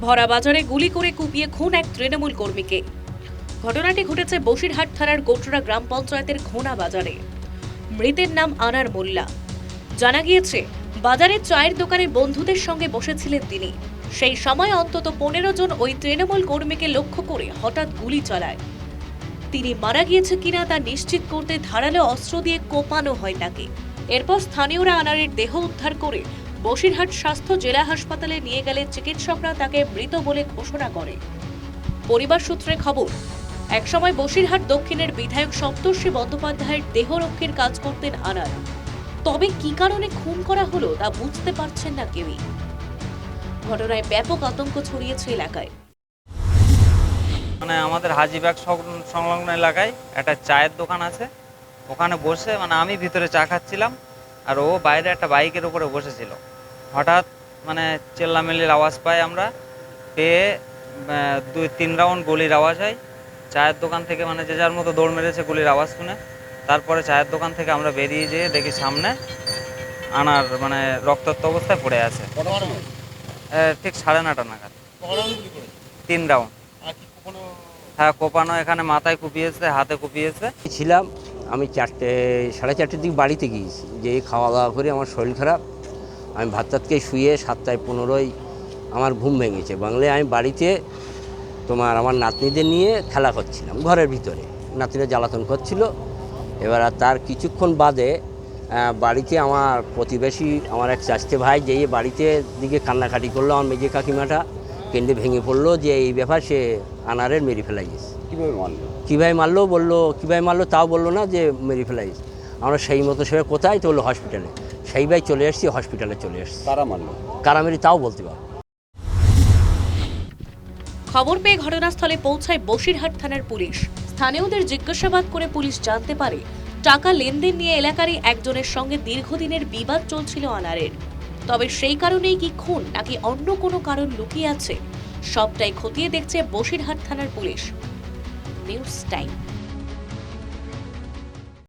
ভরা বাজারে গুলি করে কুপিয়ে খুন এক তৃণমূল কর্মীকে। ঘটনাটি ঘটেছে বসিরহাট থানার গোটরা গ্রাম পঞ্চায়েতের ঘোনা বাজারে। মৃতের নাম আনার মোল্লা। জানা গিয়েছে, বাজারে চায়ের দোকানে বন্ধুদের সঙ্গে বসেছিলেন তিনি। সেই সময় অন্তত পনেরো জন ওই তৃণমূল কর্মীকে লক্ষ্য করে হঠাৎ গুলি চালায়। তিনি মারা গিয়েছে কিনা তা নিশ্চিত করতে ধারালো অস্ত্র দিয়ে কোপানো হয় তাকে। এরপর স্থানীয়রা আনারের দেহ উদ্ধার করে বসিরহাট স্বাস্থ্য জেলা হাসপাতালে নিয়ে গেলে চিকিৎসকরা তাকে মৃত বলে ঘোষণা করে। পরিবার সূত্রে খবর, একসময় বসিরহাট দক্ষিণের বিধায়ক সপ্তর্ষি বন্দ্যোপাধ্যায়ের দেহরক্ষীর কাজ করতেন আনার। তবে কি কারণে খুন করা হলো তা বুঝতে পারছেন না কেউই। ঘটনায় ব্যাপক আতঙ্ক ছড়িয়েছে এলাকায়। মানে আমাদের হাজিবাগ সংলগ্ন এলাকায় একটা চায়ের দোকান আছে। ওখানে বসে মানে আমি ভিতরে চা খাচ্ছিলাম আর ও বাইরে একটা বাইকের উপরে বসেছিল। হঠাৎ মানে চেল্লামেলির আওয়াজ পাই আমরা পেয়ে দুই তিন রাউন্ড গুলির আওয়াজ হয়। চায়ের দোকান থেকে মানে যে যার মতো দৌড় মেরেছে গুলির আওয়াজ শুনে। তারপরে চায়ের দোকান থেকে আমরা বেরিয়ে যেয়ে দেখি সামনে আনার মানে রক্তাক্ত অবস্থায় পড়ে আছে। ঠিক সাড়ে নটা নাগাদ। তিন রাউন্ড আর কি কোনো হ্যাঁ কোপানো এখানে মাথায় কুপিয়েছে হাতে কুপিয়েছে। ছিলাম আমি চারটে সাড়ে চারটের দিকে বাড়িতে গিয়েছি। যে খাওয়া দাওয়া করে আমার শরীর খারাপ। আমি ভাত টাত শুয়ে সাতটায় পনেরোই আমার ঘুম ভেঙেছে। বাংলে আমি বাড়িতে তোমার আমার নাতনিদের নিয়ে খেলা করছিলাম ঘরের ভিতরে। নাতনিরা জ্বালাতন করছিল। এবার তার কিছুক্ষণ বাদে বাড়িতে আমার প্রতিবেশী আমার এক চাচতে ভাই যেই বাড়িতে দিকে কান্নাকাটি করল। আমার মেজে কাকিমাটা কেন্দ্রে ভেঙে পড়ল যে এই ব্যাপার সে আনারের মেরে ফেলাই গেছে। কীভাবে মারলো? কীভাবে মারলো বলল কীভাবে মারলো তাও বলল না যে মেরে ফেলাই আমরা সেই মতো সে কোথায়? তো হলো হসপিটালে সেই ভাই চলে এসেছি হসপিটালে চলে এসেছি। কারা মারলো? কারামেরি তাও বলতে পারব খবর পেয়ে ঘটনাস্থলে পৌঁছায় বসিরহাট থানার পুলিশ। স্থানীয়দের জিজ্ঞাসাবাদ করে পুলিশ জানতে পারে টাকা লেনদেন নিয়ে এলাকারই একজনের সঙ্গে দীর্ঘদিনের বিবাদ চলছিল আনারের তবে সেই কারণেই কি খুন নাকি অন্য কোনো কারণ লুকিয়ে আছে সবটাই খতিয়ে দেখছে বসিরহাট থানার পুলিশ। News time.